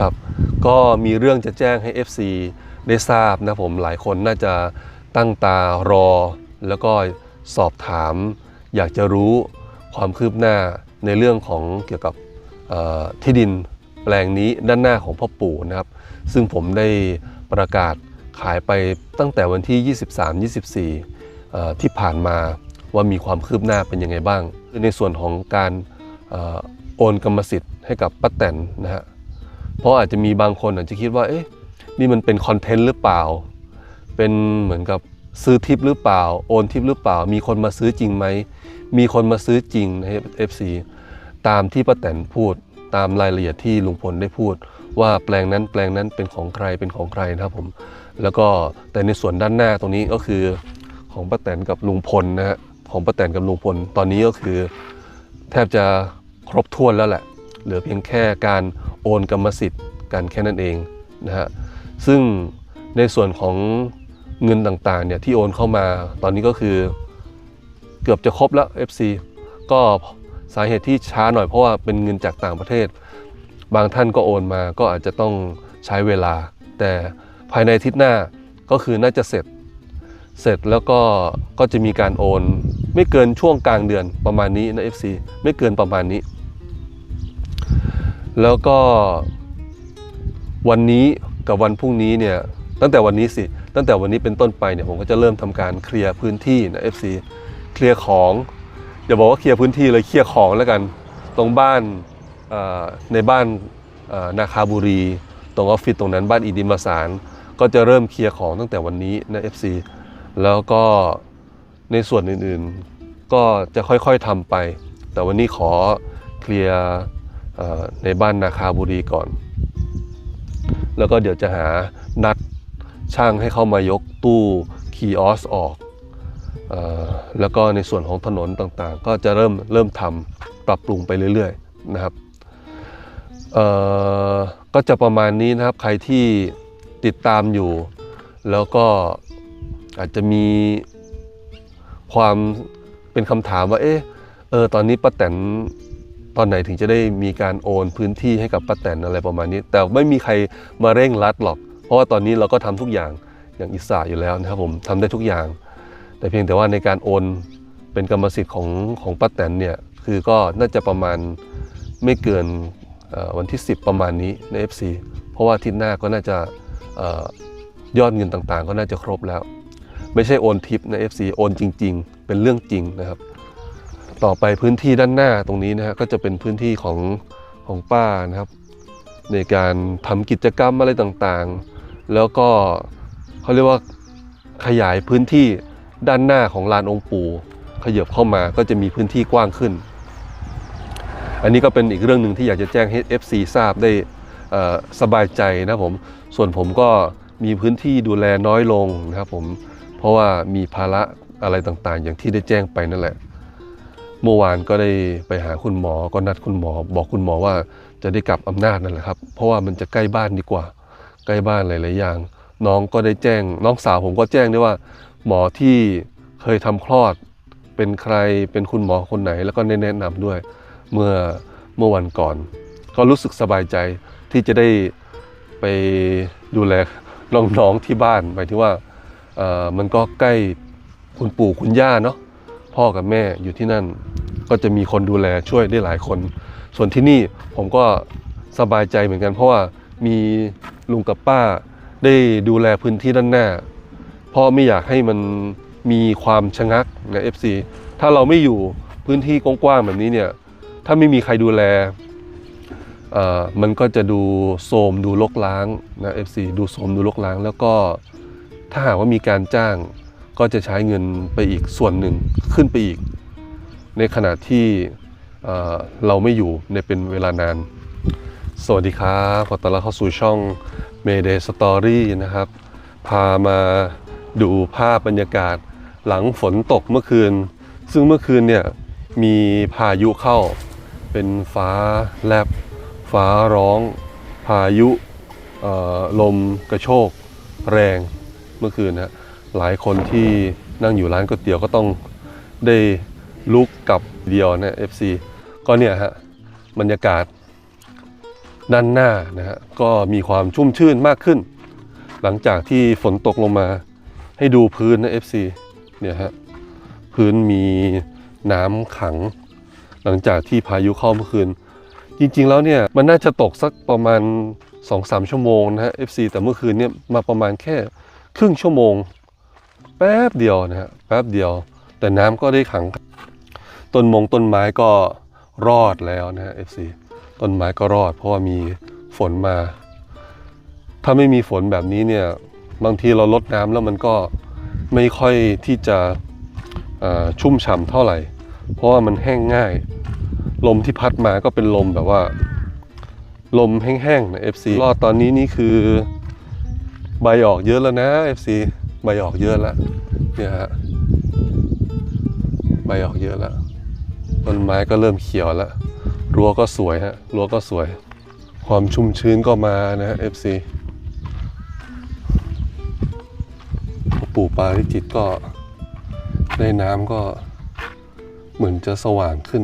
ครับก็มีเรื่องจะแจ้งให้ FC ได้ทราบนะผมหลายคนน่าจะตั้งตารอ แล้วก็สอบถาม อยากจะรู้ความคืบหน้าในเรื่องของเกี่ยวกับที่ดินแปลงนี้ด้านหน้าของพ่อปู่นะครับ ซึ่งผมได้ประกาศขายไปตั้งแต่วันที่ 23-24เอ่อที่ผ่านมาว่ามีความคืบหน้าเป็นยังไงบ้าง ในส่วนของการออโอนกรรมสิทธิ์ให้กับป้าแตนนะฮะ เพราะอาจจะมีบางคนอาจจะคิดว่า เอ๊ะ นี่มันเป็นคอนเทนต์หรือเปล่า เป็นเหมือนกับซื้อทิปหรือเปล่า โอนทิปหรือเปล่า มีคนมาซื้อจริงไหม มีคนมาซื้อจริงใน FC ตามที่ป้าแตนพูด ตามรายละเอียดที่ลุงพลได้พูด ว่าแปลงนั้นแปลงนั้นเป็นของใครเป็นของใครนะครับผม แล้วก็แต่ในส่วนด้านหน้าตรงนี้ก็คือของป้าแตนกับลุงพลนะฮะ ของป้าแตนกับลุงพล ตอนนี้ก็คือ แทบจะครบถ้วนแล้วแหละ เหลือเพียงแค่การโอนกรรมสิทธิ์กันแค่นั้นเองนะฮะซึ่งในส่วนของเงินต่างๆเนี่ยที่โอนเข้ามาตอนนี้ก็คือเกือบจะครบแล้ว FC ก็สาเหตุที่ช้าหน่อยเพราะว่าเป็นเงินจากต่างประเทศ บางท่านก็โอนมาก็อาจจะต้องใช้เวลา แต่ภายในทิตย์หน้าก็คือน่าจะเสร็จ เสร็จแล้วก็ก็จะมีการโอน ไม่เกินช่วงกลางเดือนประมาณนี้นะ FC ไม่เกินประมาณนี้ แล้วก็วันนี้กับวันพรุ่งนี้เนี่ยตั้งแต่วันนี้สิ ตั้งแต่วันนี้เป็นต้นไปเนี่ยผมก็จะเริ่มทำการเคลียร์พื้นที่นะ FC เคลียร์ของอย่าบอกว่าเคลียร์พื้นที่เลยเคลียร์ของแล้วกัน ตรงบ้านในบ้านนาคาบุรี ตรงออฟฟิศตรงนั้นบ้านอีดิมสาร ก็จะเริ่มเคลียร์ของตั้งแต่วันนี้นะ FC แล้วก็ในส่วนอื่นๆก็จะค่อยๆทำไป แต่วันนี้ขอเคลียร์ ในบ้านนาคาบุรีก่อน แล้วก็เดี๋ยวจะหานัดช่างให้เข้ามายกตู้คีออสออกออแล้วก็ในส่วนของถนนต่างๆ ก็จะเริ่มเริ่มทำปรับปรุงไปเรื่อยๆนะครับก็จะประมาณนี้นะครับใครที่ติดตามอยู่ แล้วก็อาจจะมีความเป็นคำถามว่าเอ๊ะเออตอนนี้ป้าแตน ตอนไหนถึงจะได้มีการโอนพื้นที่ให้กับป้าแตนอะไรประมาณนี้ แต่ไม่มีใครมาเร่งรัดหรอก เพราะว่าตอนนี้เราก็ทำทุกอย่างอย่างอิสระอยู่แล้วนะครับผมทำได้ทุกอย่าง แต่เพียงแต่ว่าในการโอนเป็นกรรมสิทธิ์ของของป้าแตนเนี่ยคือก็น่าจะประมาณไม่เกินวันที่ 10 ประมาณนี้ใน FC เพราะว่าทิศหน้าก็น่าจะออยอดเงินต่างๆ ก็น่าจะครบแล้ว ไม่ใช่โอนทิปใน FC โอนจริง ๆ เป็นเรื่องจริงนะครับ ต่อไปพื้นที่ด้านหน้าตรงนี้นะฮะก็จะเป็นพื้นที่ของของป้านะครับ ในการทำกิจกรรมอะไรต่างๆ แล้วก็เขาเรียกว่าขยายพื้นที่ด้านหน้าของลานองค์ปู่ขยับเข้ามาก็จะมีพื้นที่กว้างขึ้น อันนี้ก็เป็นอีกเรื่องหนึ่งที่อยากจะแจ้งให้ FC ทราบได้สบายใจนะผมส่วนผมก็มีพื้นที่ดูแลน้อยลงนะครับผมเพราะว่ามีภาระอะไรต่างๆ อย่างที่ได้แจ้งไปนั่นแหละ เมื่อวานก็ได้ไปหาคุณหมอก็นัดคุณหมอ บอกคุณหมอว่าจะได้กลับอำนาจนั่นแหละครับเพราะว่ามันจะใกล้บ้านดีกว่า ใกล้บ้านหลายๆอย่าง น้องก็ได้แจ้ง น้องสาวผมก็แจ้งด้วยว่า หมอที่เคยทำคลอด เป็นใครเป็นคุณหมอคนไหน แล้วก็ได้แนะนำด้วยเมื่อเมื่อวันก่อน ก็รู้สึกสบายใจที่จะได้ไปดูแลน้องๆที่บ้านหมายถึงว่ามันก็ใกล้คุณปู่คุณย่าเนาะ พ่อกับแม่อยู่ที่นั่น ก็จะมีคนดูแลช่วยได้หลายคน ส่วนที่นี่ผมก็สบายใจเหมือนกัน เพราะว่ามีลุงกับป้าได้ดูแลพื้นที่ด้านหน้า เพราะไม่อยากให้มันมีความชะงักนะ FC ถ้าเราไม่อยู่พื้นที่กว้างๆแบบนี้เนี่ยถ้าไม่มีใครดูแลมันก็จะดูโทรมดูรกล้างนะ FC ดูโทรมดูรกล้าง แล้วก็ถ้าหากว่ามีการจ้าง ก็จะใช้เงินไปอีกส่วนหนึ่งขึ้นไปอีก ในขณะที่เราไม่อยู่ในเป็นเวลานาน สวัสดีครับขอต้อนรับเข้าสู่ช่อง Mayday Story นะครับ พามาดูภาพบรรยากาศหลังฝนตกเมื่อคืน ซึ่งเมื่อคืนเนี่ยมีพายุเข้า เป็นฟ้าแลบ ฟ้าร้อง พายุลมกระโชกแรงเมื่อคืนนะ หลายคนที่นั่งอยู่ร้านก๋วยเตี๋ยวก็ต้องได้ลุกกลับเดียวนะ FC ก็เนี่ยฮะบรรยากาศด้านหน้านะฮะก็มีความชุ่มชื่นมากขึ้น หลังจากที่ฝนตกลงมาให้ดูพื้นนะ FC เนี่ยฮะพื้นมีน้ำขัง หลังจากที่พายุเข้าเมื่อคืน จริงๆแล้วเนี่ยมันน่าจะตกสักประมาณ 2-3 ชั่วโมงนะฮะ FC แต่เมื่อคืนเนี่ยมาประมาณแค่ครึ่งชั่วโมง แป๊บเดียวนะฮะแป๊บเดียว แต่น้ำก็ได้ขัง ต้นมงต้นไม้ก็รอดแล้วนะฮะ FC ต้นไม้ก็รอด เพราะว่ามีฝนมา ถ้าไม่มีฝนแบบนี้เนี่ยบางทีเราลดน้ำแล้วมันก็ไม่ค่อยที่จะชุ่มฉ่ำเท่าไหร่ เพราะว่ามันแห้งง่าย ลมที่พัดมาก็เป็นลมแบบว่า ลมแห้งๆนะ FC รอดตอนนี้นี่คือใบออกเยอะแล้วนะ FC ใบออกเยอะแล้วเนี่ยฮะใบออกเยอะแล้วต้นไม้ก็เริ่มเขียวแล้วรั้วก็สวยฮะรั้วก็สวย ความชุ่มชื้นก็มานะฮะ FC ปู่ปาริจิตก็ในน้ำก็เหมือนจะสว่างขึ้น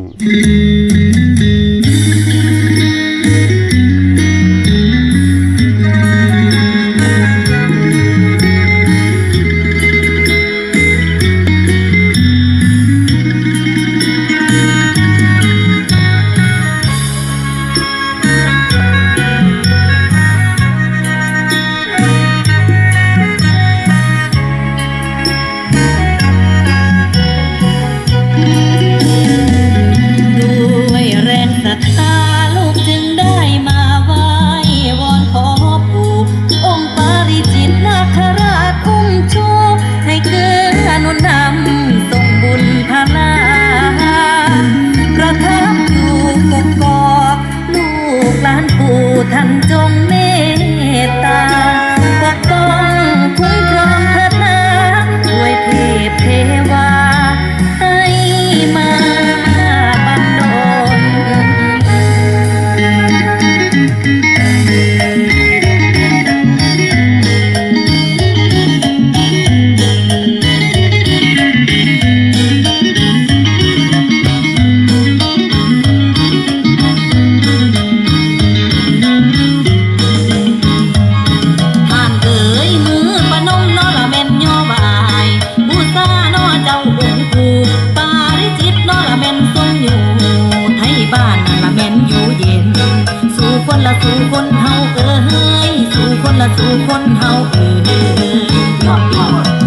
ละสู่คนเฮาเอ้ยสู่คนละสู่คนเฮาเอ้ยยกโยยกโย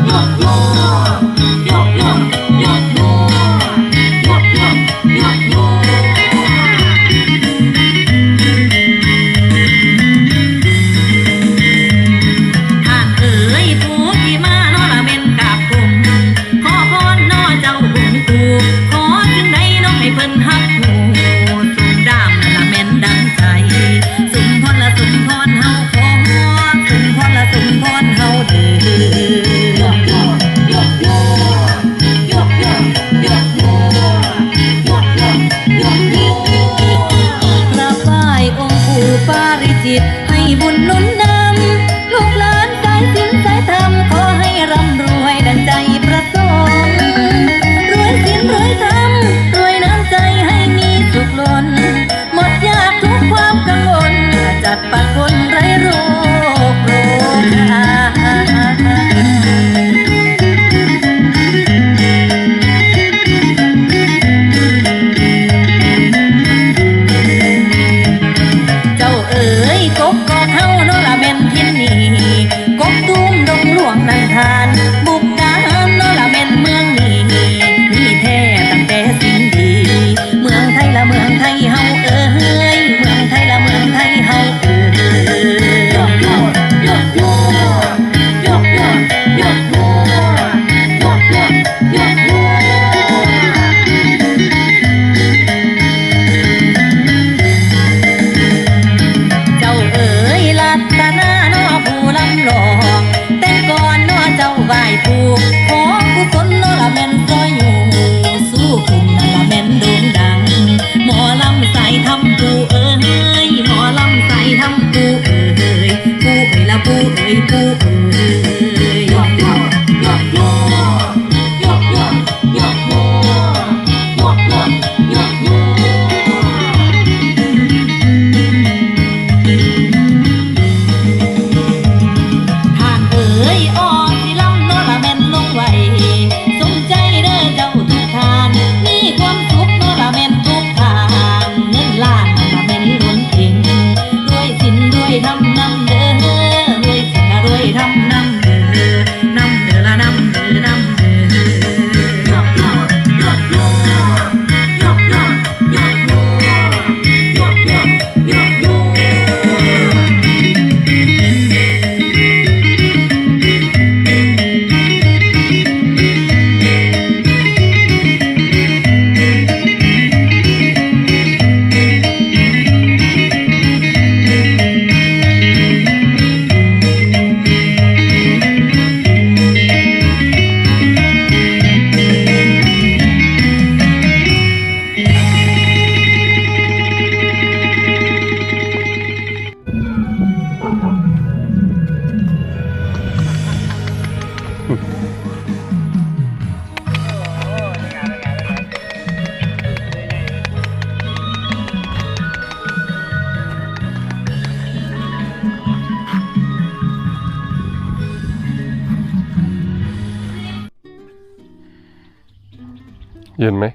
เย็นไหม